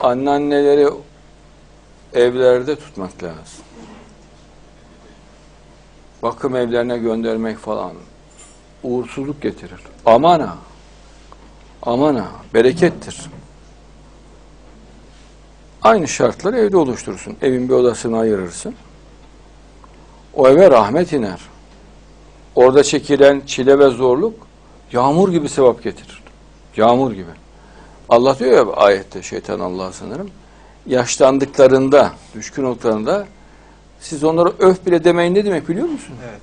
anneanneleri evlerde tutmak lazım. Bakım evlerine göndermek falan uğursuzluk getirir. Aman ha. Aman ha. Berekettir. Aynı şartları evde oluşturursun. Evin bir odasını ayırırsın. O eve rahmet iner. Orada çekilen çile ve zorluk yağmur gibi sevap getirir. Yağmur gibi. Allah diyor ya ayette şeytan Allah sanırım. Yaşlandıklarında, düşkün olduklarında siz onlara öf bile demeyin ne demek biliyor musun? Evet.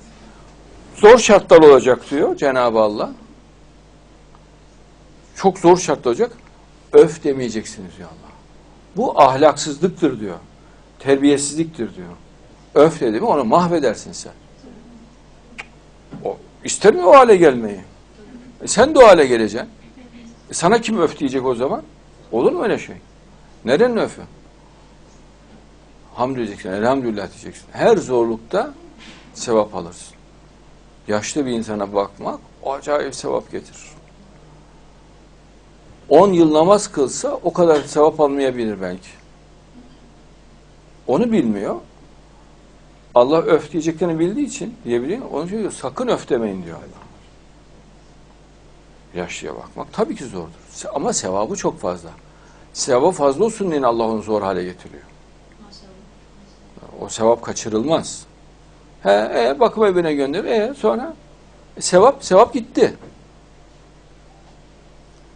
Zor şartlar olacak diyor Cenab-ı Allah. Çok zor şartlar olacak. Öf demeyeceksiniz diyor Allah. Bu ahlaksızlıktır diyor. Terbiyesizliktir diyor. Öf dedi mi onu mahvedersin sen. O, ister mi o hale gelmeyi? E sen de o hale geleceksin. E sana kim öf diyecek o zaman? Olur mu öyle şey? Nerenin öfü? Hamd diyeceksin, elhamdülillah diyeceksin. Her zorlukta sevap alırsın. Yaşlı bir insana bakmak acayip sevap getirir. 10 yıl namaz kılsa o kadar sevap almayabilir belki. Onu bilmiyor. Allah öf diyeceklerini bildiği için diyebiliyor. Onun için diyor, sakın öf demeyin diyor Allah. Yaşlıya bakmak tabii ki zordur. Ama sevabı çok fazla. Sevabı fazla olsun diye Allah onu zor hale getiriyor. O sevap kaçırılmaz. He, e, bakım evine gönder. E, sonra e, sevap sevap gitti.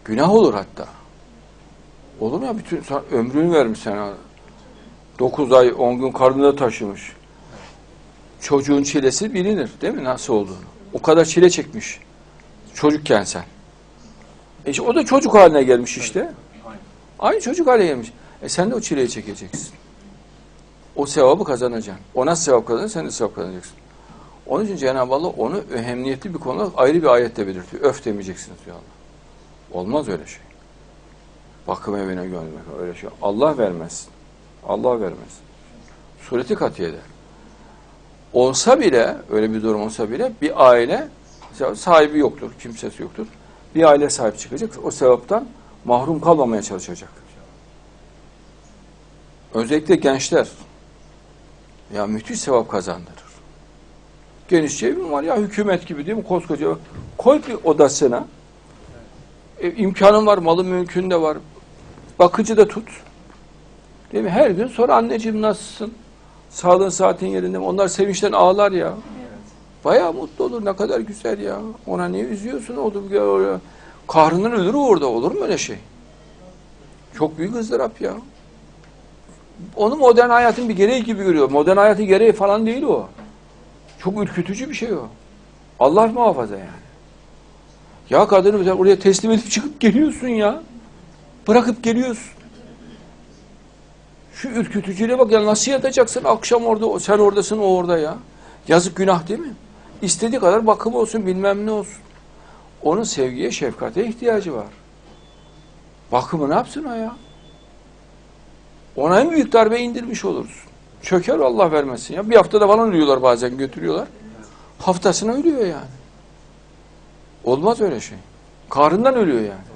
Günah olur hatta. Olur mu ya bütün sen ömrünü vermiş sana. 9 ay 10 gün karnında taşımış. Çocuğun çilesi bilinir değil mi nasıl olduğunu. O kadar çile çekmiş. Çocukken sen. E işte o da çocuk haline gelmiş işte. Aynı çocuk haline gelmiş. E sen de o çileyi çekeceksin. O sevabı kazanacaksın. O nasıl sevap kazanır sen de sevap kazanacaksın. Onun için Cenab-ı Allah onu önemliyetli bir konu ayrı bir ayette belirtiyor. Öf demeyeceksiniz diyor Allah. Olmaz öyle şey. Bakım evine göndermek öyle şey. Allah vermez. Allah vermez. Sureti katiyede. Olsa bile, öyle bir durum olsa bile bir aile sahibi yoktur, kimsesi yoktur. Bir aile sahip çıkacak. O sevaptan mahrum kalmamaya çalışacak. Özellikle gençler. Ya müthiş sevap kazandırır. Geniş evim var? Ya hükümet gibi değil mi? Koskoca koy bir odasına. E, imkanın var malı mümkün de var. Bakıcı da tut. Değil mi? Her gün sonra anneciğim nasılsın? Sağlığın saatin yerinde mi? Onlar sevinçten ağlar ya bayağı mutlu olur ne kadar güzel ya ona niye üzüyorsun ya kahrından ölür orada olur mu öyle şey çok büyük ızdırap ya onu modern hayatın bir gereği gibi görüyor. Modern hayatın gereği falan değil o. Çok ürkütücü bir şey o. Allah muhafaza yani. Ya kadını sen oraya teslim edip çıkıp geliyorsun ya. Bırakıp geliyorsun. Şu ürkütücüyle bak ya nasıl yatacaksın akşam orada sen oradasın o orada ya. Yazık günah değil mi? İstediği kadar bakım olsun bilmem ne olsun. Onun sevgiye şefkate ihtiyacı var. Bakımı ne yapsın o ya? Ona en büyük darbe indirmiş oluruz. Çöker Allah vermesin ya. Bir haftada falan ölüyorlar bazen götürüyorlar. Haftasına ölüyor yani. Olmaz öyle şey. Karından ölüyor yani.